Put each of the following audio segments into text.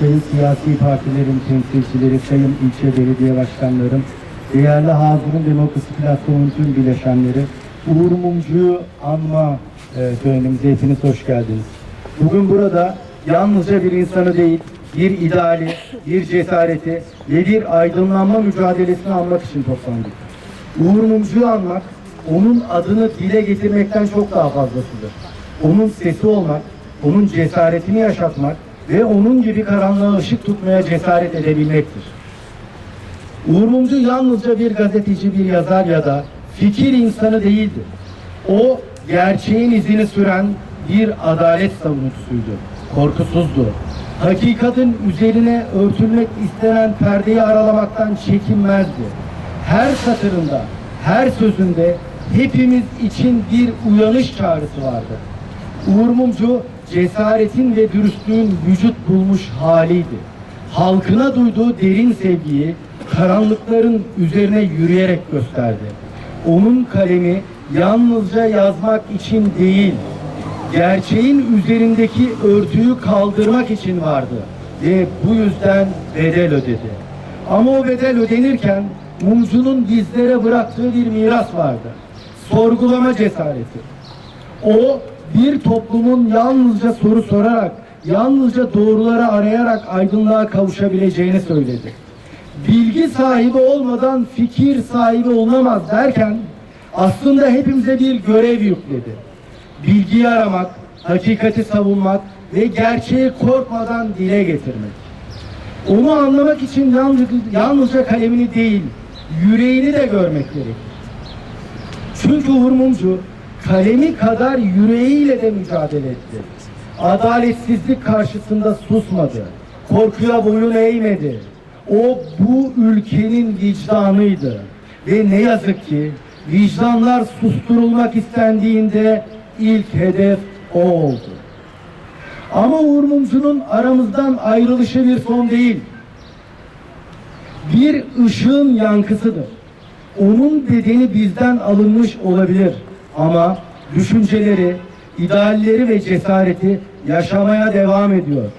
sayın siyasi partilerin temsilcileri, sayın ilçe belediye başkanlarım, değerli Hazırın Demokrasi Platformu'nun tüm bileşenleri, Uğur Mumcu'yu anma e, törenimize hepiniz hoş geldiniz. Bugün burada yalnızca bir insanı değil, bir ideali, bir cesareti ve bir aydınlanma mücadelesini anmak için toplandık. Uğur Mumcu'yu anmak, onun adını dile getirmekten çok daha fazlasıdır. Onun sesi olmak, onun cesaretini yaşatmak ve onun gibi karanlığa ışık tutmaya cesaret edebilmektir. Uğur Mumcu yalnızca bir gazeteci, bir yazar ya da fikir insanı değildi. O gerçeğin izini süren bir adalet savunucusuydu. Korkusuzdu. Hakikatin üzerine örtülmek istenen perdeyi aralamaktan çekinmezdi. Her satırında, her sözünde hepimiz için bir uyanış çağrısı vardı. Uğur Mumcu cesaretin ve dürüstlüğün vücut bulmuş haliydi. Halkına duyduğu derin sevgiyi karanlıkların üzerine yürüyerek gösterdi. Onun kalemi yalnızca yazmak için değil, gerçeğin üzerindeki örtüyü kaldırmak için vardı ve bu yüzden bedel ödedi. Ama o bedel ödenirken Mumcu'nun bizlere bıraktığı bir miras vardı. Sorgulama cesareti. O bir toplumun yalnızca soru sorarak, yalnızca doğruları arayarak aydınlığa kavuşabileceğini söyledi. Bilgi sahibi olmadan fikir sahibi olunamaz derken aslında hepimize bir görev yükledi. Bilgiyi aramak, hakikati savunmak ve gerçeği korkmadan dile getirmek. Onu anlamak için yalnızca, kalemini değil, yüreğini de görmek gerekir. Çünkü Uğur Mumcu kalemi kadar yüreğiyle de mücadele etti. Adaletsizlik karşısında susmadı. Korkuya boyun eğmedi. O bu ülkenin vicdanıydı. Ve ne yazık ki vicdanlar susturulmak istendiğinde ilk hedef o oldu. Ama Uğur Mumcu'nun aramızdan ayrılışı bir son değil. Bir ışığın yankısıdır. Onun bedeni bizden alınmış olabilir ama düşünceleri, idealleri ve cesareti yaşamaya devam ediyor.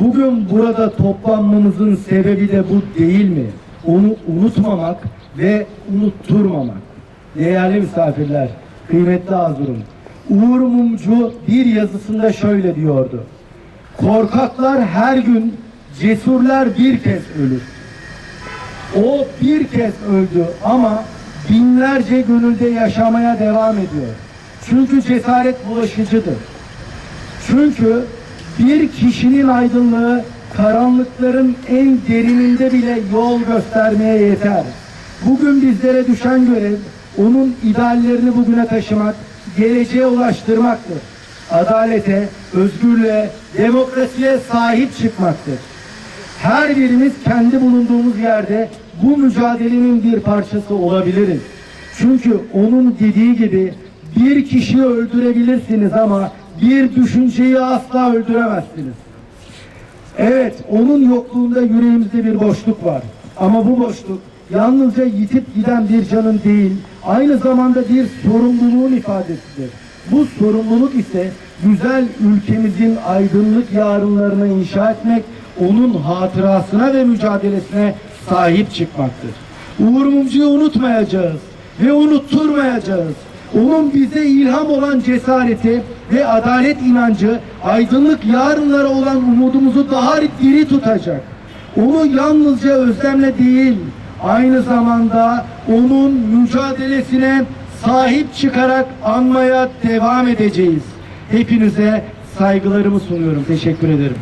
Bugün burada toplanmamızın sebebi de bu değil mi? Onu unutmamak ve unutturmamak. Değerli misafirler, kıymetli Azurum. Uğur Mumcu bir yazısında şöyle diyordu. Korkaklar her gün, cesurlar bir kez ölür. O bir kez öldü ama binlerce gönülde yaşamaya devam ediyor. Çünkü cesaret bulaşıcıdır. Çünkü bir kişinin aydınlığı karanlıkların en derininde bile yol göstermeye yeter. Bugün bizlere düşen görev onun ideallerini bugüne taşımak, geleceğe ulaştırmaktır. Adalete, özgürlüğe, demokrasiye sahip çıkmaktır. Her birimiz kendi bulunduğumuz yerde bu mücadelenin bir parçası olabiliriz. Çünkü onun dediği gibi bir kişiyi öldürebilirsiniz ama bir düşünceyi asla öldüremezsiniz. Evet, onun yokluğunda yüreğimizde bir boşluk var. Ama bu boşluk yalnızca yitip giden bir canın değil, aynı zamanda bir sorumluluğun ifadesidir. Bu sorumluluk ise güzel ülkemizin aydınlık yarınlarını inşa etmek, onun hatırasına ve mücadelesine sahip çıkmaktır. Uğur Mumcu'yu unutmayacağız ve unutturmayacağız. Onun bize ilham olan cesareti ve adalet inancı aydınlık yarınlara olan umudumuzu daha diri tutacak. Onu yalnızca özlemle değil, aynı zamanda onun mücadelesine sahip çıkarak anmaya devam edeceğiz. Hepinize saygılarımı sunuyorum. Teşekkür ederim.